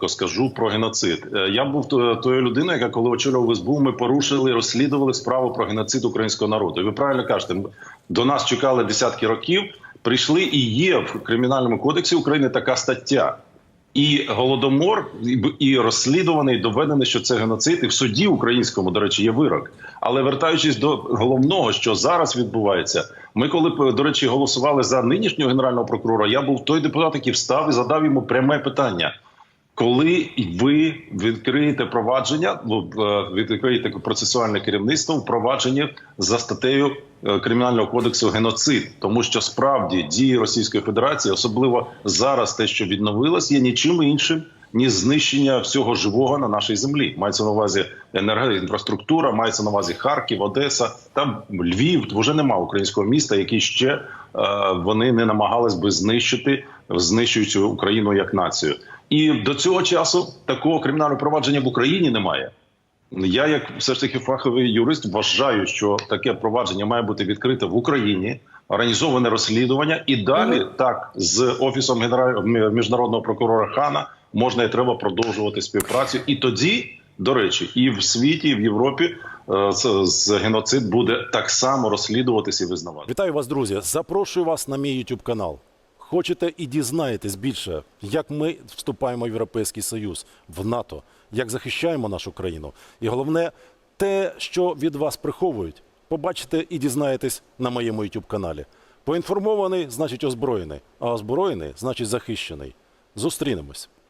коротко скажу про геноцид. Е, Я був тою людиною, яка коли очолював СБУ, ми порушили, розслідували справу про геноцид українського народу. І ви правильно кажете, до нас чекали десятки років. Прийшли і є в кримінальному кодексі України така стаття. І голодомор, і б- і розслідуваний, доведений, що це геноцид, і в суді українському, до речі, є вирок. Але вертаючись до головного, що зараз відбувається, ми коли до речі голосували за нинішнього генерального прокурора, я був той депутат, який встав і задав йому пряме питання. Коли ви відкриєте провадження, ну, е, відкриєте процесуальне керівництво в провадженні за статтею е, кримінального кодексу геноцид, тому що справді дії Російської Федерації, особливо зараз, те, що відновилось, є нічим іншим ніж знищення всього живого на нашій землі. Мається на увазі енергоінфраструктура, мається на увазі Харків, Одеса, там Львів. Вже нема українського міста, який ще вони не намагались би знищити, знищуючи Україну як націю. І до цього часу такого кримінального провадження в Україні немає. Я, як все ж таки фаховий юрист, вважаю, що таке провадження має бути відкрите в Україні, організоване розслідування, і далі так з офісом міжнародного прокурора Хана можна і треба продовжувати співпрацю. І тоді, до речі, і в світі, і в Європі е, геноцид буде так само розслідуватись і визнавати. Вітаю вас, друзі! Запрошую вас на мій YouTube канал. Хочете і дізнаєтесь більше, як ми вступаємо в Європейський Союз, в НАТО, як захищаємо нашу країну. І головне, те, що від вас приховують, побачите і дізнаєтесь на моєму YouTube каналі. Поінформований значить озброєний, а озброєний значить захищений. Зустрінемось.